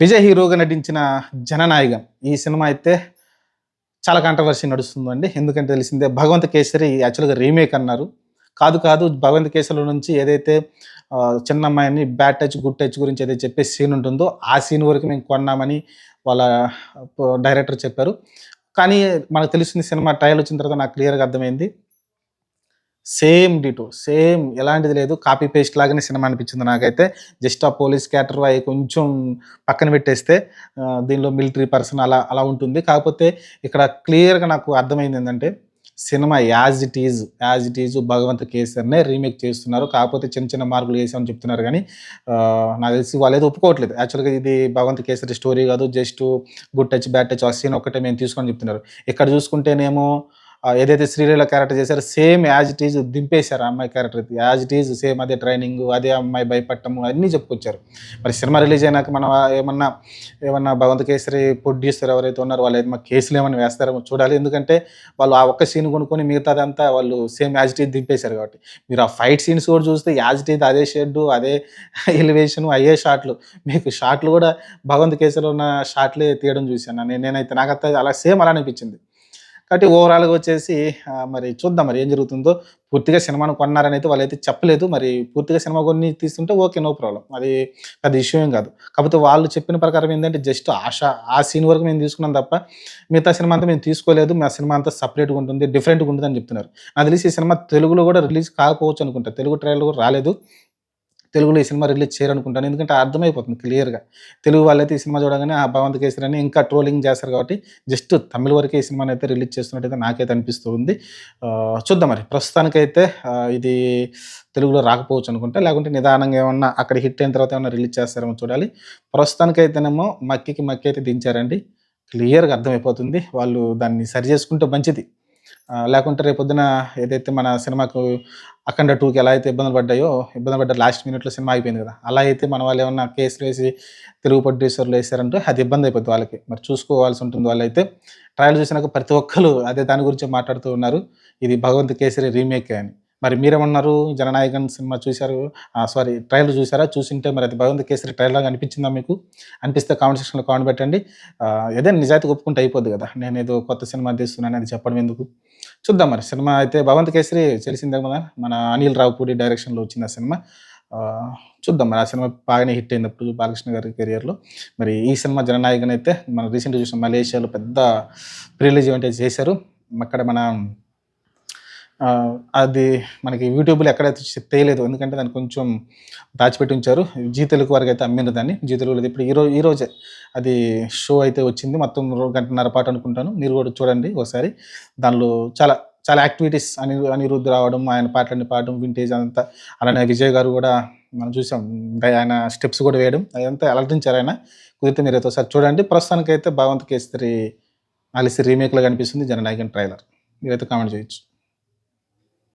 విజయ్ హీరోగా నటించిన జననాయకం ఈ సినిమా అయితే చాలా కాంట్రవర్సీ నడుస్తుందండి ఎందుకంటే తెలిసిందే భగవంత్ కేసరి యాక్చువల్గా రీమేక్ అన్నారు. కాదు కాదు భగవంత్ కేసరి నుంచి ఏదైతే చిన్న అమ్మాయిని బ్యాడ్ టచ్ గుడ్ టచ్ గురించి ఏదైతే చెప్పే సీన్ ఉంటుందో ఆ సీన్ వరకు మేము కొన్నామని వాళ్ళ డైరెక్టర్ చెప్పారు. కానీ మనకు తెలిసిన సినిమా ట్రయల్ వచ్చిన తర్వాత నాకు క్లియర్గా అర్థమైంది. సేమ్ డిటో సేమ్ ఎలాంటిది లేదు. కాపీ పేస్ట్ లాగానే సినిమా అనిపించింది నాకైతే. జస్ట్ ఆ పోలీస్ క్యాటర్ అవి కొంచెం పక్కన పెట్టేస్తే దీనిలో మిలిటరీ పర్సన్ అలా అలా ఉంటుంది. కాకపోతే ఇక్కడ క్లియర్గా నాకు అర్థమైంది ఏంటంటే cinema as it is as it is Bhagavanth కేసర్నే remake చేస్తున్నారు. కాకపోతే చిన్న చిన్న మార్పులు వేసామని చెప్తున్నారు కానీ నాకు తెలిసి వాళ్ళు ఏదో ఒప్పుకోవట్లేదు. యాక్చువల్గా ఇది భగవంత్ కేసరి స్టోరీ కాదు. Just good touch bad touch ఆ సీన్ ఒకటే మేము తీసుకొని చెప్తున్నారు. ఇక్కడ చూసుకుంటేనేమో ఏదైతే శ్రీలీల క్యారెక్టర్ చేశారో సేమ్ యాజ్ ఇట్ ఈజ్ దింపేశారు ఆ అమ్మాయి character as it is same అదే ట్రైనింగ్ అదే అమ్మాయి భయపడటము అన్నీ చెప్పుకొచ్చారు. మరి సినిమా రిలీజ్ అయినాక మనం ఏమన్నా ఏమన్నా భగవంత కేసరి ప్రొడ్యూసర్ ఎవరైతే ఉన్నారో వాళ్ళు ఏమన్నా కేసులు ఏమైనా వేస్తారేమో చూడాలి. ఎందుకంటే వాళ్ళు ఆ ఒక్క సీన్ కొనుక్కొని మిగతాదంతా వాళ్ళు సేమ్ యాజ్ ఇట్ ఈజ్ దింపేశారు కాబట్టి. మీరు ఆ ఫైట్ సీన్స్ కూడా చూస్తే యాజ్ ఇట్ ఈజ్ అదే షెడ్ అదే ఎలివేషన్ అయ్యే షాట్లు మీకు షాట్లు కూడా భగవంత్ కేసులో ఉన్న షాట్లే తీయడం చూశాను. నేను నేనైతే నాకైతే అలా సేమ్ అలా అనిపించింది. కాబట్టి ఓవరాల్గా వచ్చేసి మరి చూద్దాం మరి ఏం జరుగుతుందో. పూర్తిగా సినిమాను కొన్నారని అయితే వాళ్ళైతే చెప్పలేదు. మరి పూర్తిగా సినిమా కొన్ని తీస్తుంటే ఓకే నో ప్రాబ్లం అది పెద్ద ఇష్యూ ఏం కాదు. కాకపోతే వాళ్ళు చెప్పిన ప్రకారం ఏంటంటే జస్ట్ ఆశ ఆ సీన్ వరకు మేము తీసుకున్నాం తప్ప మిగతా సినిమా అంతా మేము తీసుకోలేదు. మా సినిమా అంతా సపరేట్గా ఉంటుంది డిఫరెంట్గా ఉంటుంది అని చెప్తున్నారు. నాకు తెలిసి ఈ సినిమా తెలుగులో కూడా రిలీజ్ కాకపోవచ్చు అనుకుంటా. తెలుగు ట్రైలర్ కూడా రాలేదు. తెలుగులో ఈ సినిమా రిలీజ్ చేయరనుకుంటాను. ఎందుకంటే అర్థమైపోతుంది క్లియర్గా. తెలుగు వాళ్ళైతే ఈ సినిమా చూడగానే ఆ భగవంత్ కేసరి అని ఇంకా ట్రోలింగ్ చేస్తారు కాబట్టి జస్ట్ తమిళ వరకే ఈ సినిమాని అయితే రిలీజ్ చేస్తున్నట్టయితే నాకైతే అనిపిస్తుంది. చూద్దాం మరి. ప్రస్తుతానికైతే ఇది తెలుగులో రాకపోవచ్చు అనుకుంటా. లేకుంటే నిదానంగా ఏమన్నా అక్కడ హిట్ అయిన తర్వాత ఏమన్నా రిలీజ్ చేస్తారేమో చూడాలి. ప్రస్తుతానికైతేనేమో మక్కికి మక్కి అయితే దించారండి. క్లియర్గా అర్థమైపోతుంది. వాళ్ళు దాన్ని సరి చేసుకుంటే మంచిది. లేకుంటే రేపొద్దున ఏదైతే మన సినిమాకు అఖండ టూకి ఎలా అయితే ఇబ్బందులు పడ్డాయో ఇబ్బంది పడ్డ లాస్ట్ మినిట్లో సినిమా అయిపోయింది కదా అలా అయితే మన వాళ్ళు ఏమన్నా కేసులు వేసి తెలుగు ప్రొడ్యూసర్లు వేసారంటే అది ఇబ్బంది అయిపోతుంది వాళ్ళకి. మరి చూసుకోవాల్సి ఉంటుంది వాళ్ళైతే. ట్రయల్ చూసినాక ప్రతి ఒక్కరు అదే దాని గురించి మాట్లాడుతూ ఉన్నారు. ఇది భగవంత్ కేసరి రీమేక్ అని. మరి మీరేమన్నారు? జననాయకన్ సినిమా చూశారు. సారీ ట్రైలర్ చూసారా చూసింటే మరి అది బాగుంది కేసరి ట్రైలర్ లాగా అనిపించిందా మీకు? అనిపిస్తే కామెంట్ సెక్షన్లో కామెంట్ పెట్టండి. ఏదైనా నిజాయితీ ఒప్పుకుంటే అయిపోద్ది కదా. నేను ఏదో కొత్త సినిమా తీస్తున్నాను అది చెప్పడం ఎందుకు? చూద్దాం మరి. సినిమా అయితే భగవంత్ కేసరి తెలిసిందే కదా మన అనిల్ రావుపూడి డైరెక్షన్లో వచ్చింది ఆ సినిమా. చూద్దాం మరి. ఆ సినిమా బాగానే హిట్ అయినప్పుడు బాలకృష్ణ గారి కెరియర్లో. మరి ఈ సినిమా జననాయకన్ అయితే మనం రీసెంట్గా చూసిన మలేషియాలో పెద్ద ప్రిలీజ్ ఈవెంట్ అయితే చేశారు. అక్కడ మన అది మనకి యూట్యూబ్లో ఎక్కడైతే తేలేదు ఎందుకంటే దాన్ని కొంచెం దాచిపెట్టి ఉంచారు. జీ తెలుగు వరకు అయితే అమ్మిన దాన్ని. జీ తెలుగులో ఇప్పుడు ఈరోజు ఈరోజే అది షో అయితే వచ్చింది. మొత్తం గంటన్నర పాటు అనుకుంటాను. మీరు కూడా చూడండి ఒకసారి దానిలో చాలా చాలా యాక్టివిటీస్ అని అనిరుద్ధ్ రావడం ఆయన పాటలన్నీ పాడడం వింటేజ్ అంతా. అలానే విజయ్ గారు కూడా మనం చూసాం. ఆయన స్టెప్స్ కూడా వేయడం. అదంతా అలర్టించారు ఆయన. కుదిరితే మీరు అయితే ఒకసారి చూడండి. ప్రస్తుతానికైతే భగవంత్ కేసరి అలిసి రీమేక్లో కనిపిస్తుంది. జననాయకన్ ట్రైలర్. మీరైతే కామెంట్ చేయొచ్చు.